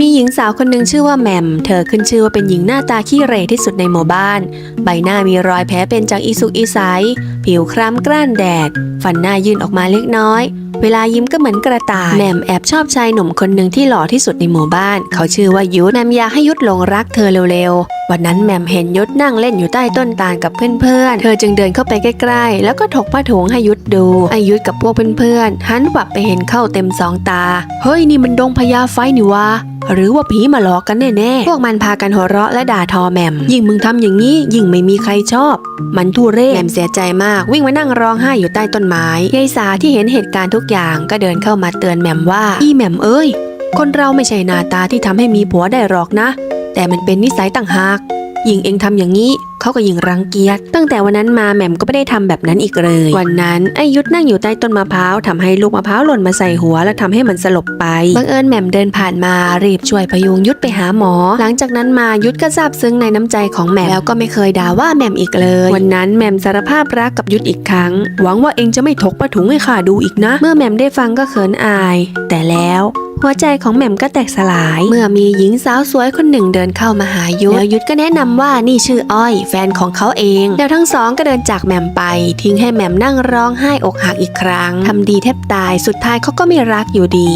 มีหญิงสาวคนหนึ่งชื่อว่าแหม่มเธอขึ้นชื่อว่าเป็นหญิงหน้าตาขี้เหร่ที่สุดในหมู่บ้าน ใบหน้ามีรอยแผลเป็นจากอีสุกอีใสผิวคล้ำกร้านแดด ฟันหน้ายื่นออกมาเล็กน้อย เวลายิ้มก็เหมือนกระต่ายแหม่มแอบชอบชายหนุ่มคนหนึ่งที่หล่อที่สุดในหมู่บ้าน เขาชื่อว่ายุทธแหม่มอยากให้ยุทธหลงรักเธอเร็วๆ วันนั้นแหม่มเห็นยุทธนั่งเล่นอยู่ใต้ต้นตาลกับเพื่อนๆ เธอจึงเดินเข้าไปใกล้ๆ แล้วก็ถกผ้าถุงให้ยุทธดูไอยุทธกับพวกเพื่อนๆหันกลับไปเห็นเข้าเต็มสองตา เฮ้ยนี่มันดงพญาไฟนี่วะ หรือว่าผีมาหลอกกันแน่ๆ พวกมันพากันหัวเราะและด่าทอแหม่มยิ่งมึงทำอย่างนี้ ยิ่งไม่มีใครชอบ มันทุเรศแหม่มเสียใจมาก วิ่งมานั่งร้องไห้อยู่ใต้ต้นไม้ยายสาที่เห็นเหตุการณ์ทุกอย่างก็เดินเข้ามาเตือนแหม่มว่า อีแหม่มเอ้ย คนเราไม่ใช่หน้าตาที่ทำให้มีผัวได้หรอกนะ แต่มันเป็นนิสัยต่างหากยิ่งเองทำอย่างนี้ เขาก็ยิ่งรังเกียจตั้งแต่วันนั้นมาแหม่มก็ไม่ได้ทำแบบนั้นอีกเลย วันนั้นไอยุทธนั่งอยู่ใต้ต้นมะพร้าวทำให้ลูกมะพร้าวหล่นมาใส่หัว และทำให้มันสลบไปบังเอิญแหม่มเดินผ่านมารีบช่วยพยุงยุทธไปหาหมอ หลังจากนั้นมายุทธก็ซาบซึ้งในน้ำใจของแหม่มแล้วก็ไม่เคยด่าว่าแหม่มอีกเลย วันนั้นแหม่มสารภาพรักกับยุทธอีกครั้ง หวังว่าเองจะไม่ถกผ้าถุงให้ข้าดูอีกนะ เมื่อแหม่มได้ฟังก็เขินอาย แต่แล้ว หัวใจของแหม่มก็แตกสลาย เมื่อมีหญิงสาวสวยคนหนึ่งเดินเข้ามาหายุทธแล้วยุทธก็แนะนำว่านี่ชื่ออ้อย แฟนของเขาเอง แล้วทั้งสองก็เดินจากแหม่มไป ทิ้งให้แหม่มนั่งร้องไห้อกหักอีกครั้งทำดีแทบตายสุดท้ายเขาก็ไม่รักอยู่ดี